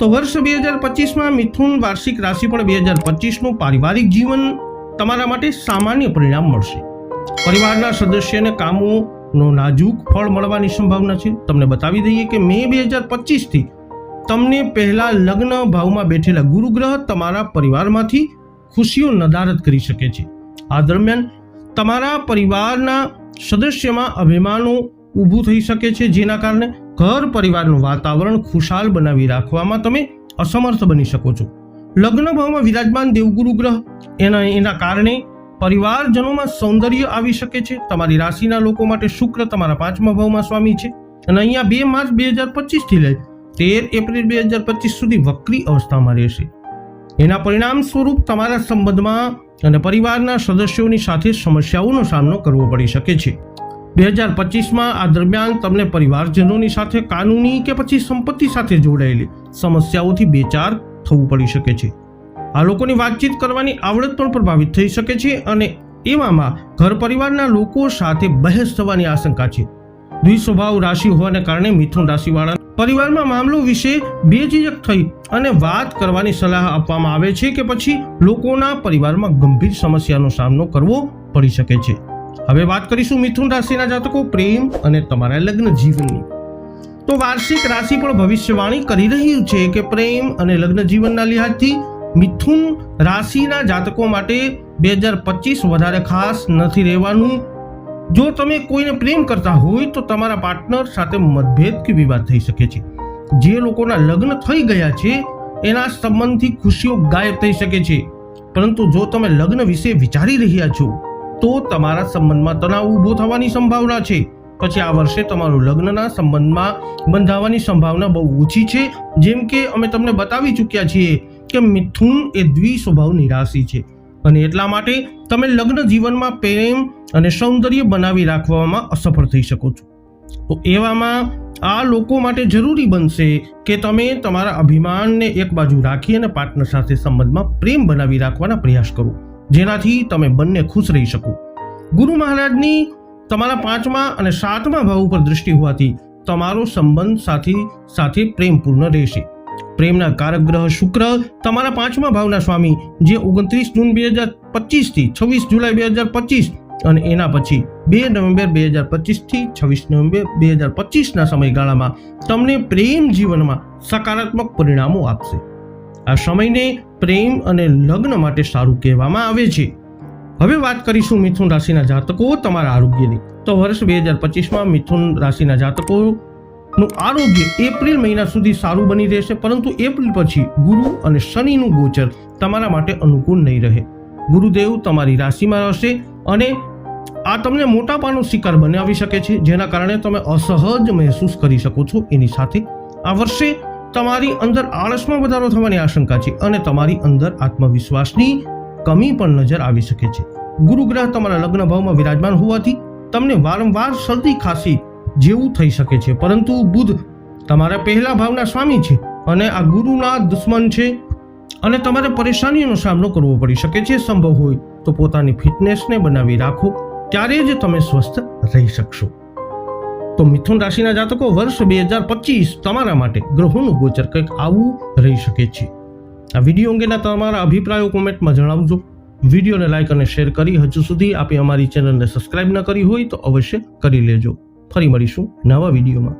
તો વર્ષ બે હજાર પચીસમાં મિથુન વાર્ષિક રાશિફળ બે હજાર પચીસનું પારિવારિક જીવન તમારા માટે સામાન્ય પરિણામ મળશે. પરિવારના સદસ્યને કામોનો નાજુક ફળ મળવાની સંભાવના છે. તમને બતાવી દઈએ કે મે બે હજાર પચીસથી તમને પહેલાં લગ્ન ભાવમાં બેઠેલા ગુરુગ્રહ તમારા પરિવારમાંથી ખુશીઓ નદારત કરી શકે છે. આ દરમિયાન તમારા પરિવારના સદસ્યમાં અભિમાનો ઊભું થઈ શકે છે. જેના કારણે ઘર પરિવારનું વાતાવરણ ખુશાલ બનાવી રાખવામાં તમે અસમર્થ બની શકો છો. લગ્ન ભાવમાં વિરાજમાન દેવગુરુ ગ્રહ એના એના કારણે પરિવારજનોમાં સૌંદર્ય આવી શકે છે. તમારી રાશિના લોકો માટે શુક્ર તમારા પાંચમા ભાવમાં સ્વામી છે. અને અહીંયા બે માર્ચ બે હજાર પચીસથી લઈ તેર એપ્રિલ બે હજાર પચીસ સુધી વક્રી અવસ્થામાં રહેશે. એના પરિણામ સ્વરૂપ તમારા સંબંધમાં અને પરિવારના સદસ્યોની સાથે સમસ્યાઓનો સામનો કરવો પડી શકે છે. બે હજાર પચીસમાં આ દરમિયાન તમને પરિવારજનોની સાથે કાનૂની કે પછી સંપત્તિ સાથે જોડાયેલી સમસ્યાઓથી બેચાર થવું પડી શકે છે. આ લોકોની વાતચીત કરવાની આવડત પણ પ્રભાવિત થઈ શકે છે અને એવામાં ઘર પરિવારના લોકો સાથે બહેસ થવાની આશંકા છે. દ્વિસ્વભાવ રાશિ હોવાને કારણે મિથુન રાશિવાળા પરિવારમાં મામલો વિશે બેઝિજક થઈ અને વાત કરવાની સલાહ આપવામાં આવે છે કે પછી લોકોના પરિવારમાં ગંભીર સમસ્યાનો સામનો કરવો પડી શકે છે. હવે વાત કરીશું મિથુન રાશિના જાતકો, પ્રેમ અને તમારા લગ્ન જીવનની. તો વાર્ષિક રાશિ પણ ભવિષ્યવાણી કરી રહ્યું છે કે પ્રેમ અને લગ્ન જીવનના લિહાજથી મિથુન રાશિના જાતકો માટે બે હજાર પચીસ વધારે ખાસ નથી રહેવાનું. જો તમે કોઈને પ્રેમ કરતા હોય તો તમારા પાર્ટનર સાથે મતભેદ કે વિવાદ થઈ શકે છે. જે લોકોના લગ્ન થઈ ગયા છે, એના સંબંધથી ખુશીઓ ગાયબ થઈ શકે છે. પરંતુ જો તમે લગ્ન વિશે વિચારી રહ્યા છો તો તમારા સંબંધમાં તણાવ ઊભો થવાની સંભાવના છે. પછી આ વર્ષે તમારું લગ્નના સંબંધમાં બંધાવાની સંભાવના બહુ ઓછી છે. જેમ કે અમે તમને બતાવી ચૂક્યા છીએ કે મિથુન એ દ્વિ નિરાશી રાશિ છે અને એટલા માટે તમે લગ્ન જીવનમાં પ્રેમ અને સૌંદર્ય બનાવી રાખવામાં અસફળ થઈ શકો છો. તો એવામાં આ લોકો માટે જરૂરી બનશે કે તમે તમારા અભિમાનને એક બાજુ રાખી અને પાર્ટનર સાથે સંબંધમાં પ્રેમ બનાવી રાખવાના પ્રયાસ કરો. જેનાથી તમે બંને ખુશ રહી શકો. ગુરુ મહારાજની તમારા પાંચમા અને સાતમા ભાવ ઉપર દૃષ્ટિ હોવાથી તમારો સંબંધ સાથે સાથે પ્રેમપૂર્ણ રહેશે. પ્રેમના કારક ગ્રહ શુક્ર તમારા પાંચમા ભાવના સ્વામી, જે ઓગણત્રીસ જૂન બે હજાર પચીસથી છવ્વીસ જુલાઈ બે હજાર પચીસ અને એના પછી બે નવેમ્બર બે હજાર પચીસથી છવ્વીસ નવેમ્બર બે હજાર પચીસના સમયગાળામાં તમને પ્રેમ જીવનમાં સકારાત્મક પરિણામો આપશે. આ સમયને પ્રેમ અને લગ્ન માટે સારું કહેવામાં આવે છે. હવે વાત કરીશું મિથુન રાશિના જાતકો તમારા આરોગ્યની. તો વર્ષ બે હજાર પચીસમાં મિથુન રાશિના જાતકોનું આરોગ્ય એપ્રિલ મહિના સુધી સારું બની રહેશે, પરંતુ એપ્રિલ પછી ગુરુ અને શનિનું ગોચર તમારા માટે અનુકૂળ નહીં રહે. ગુરુદેવ તમારી રાશિમાં રહેશે અને આ તમને મોટાપાનો શિકાર બનાવી શકે છે, જેના કારણે તમે અસહજ મહેસૂસ કરી શકો છો. એની સાથે આ વર્ષે તમારી અંદર આળસમાં વધારો થવાની આશંકા છે અને તમારી અંદર આત્મવિશ્વાસની કમી પણ નજર આવી શકે છે. ગુરુગ્રહ તમારા લગ્ન ભાવમાં વિરાજમાન હોવાથી તમને વારંવાર શરદી ખાંસી જેવું થઈ શકે છે. પરંતુ બુધ તમારા પહેલા ભાવના સ્વામી છે અને આ ગુરુના દુશ્મન છે અને તમારે પરેશાનીઓનો સામનો કરવો પડી શકે છે. સંભવ હોય તો પોતાની ફિટનેસને બનાવી રાખો. ત્યારે જ તમે સ્વસ્થ રહી શકશો. તો મિથુન રાશિના જાતકો વર્ષ બે હજાર પચીસ તમારા માટે ગ્રહોનું ગોચર કંઈક આવું રહી શકે છે. આ વીડિયો અંગેના તમારા અભિપ્રાયો કોમેન્ટમાં જણાવજો. વિડીયોને લાઇક અને શેર કરી હજુ સુધી આપે અમારી ચેનલને સબસ્ક્રાઇબ ન કરી હોય તો અવશ્ય કરી લેજો. ફરી મળીશું નવા વિડીયોમાં.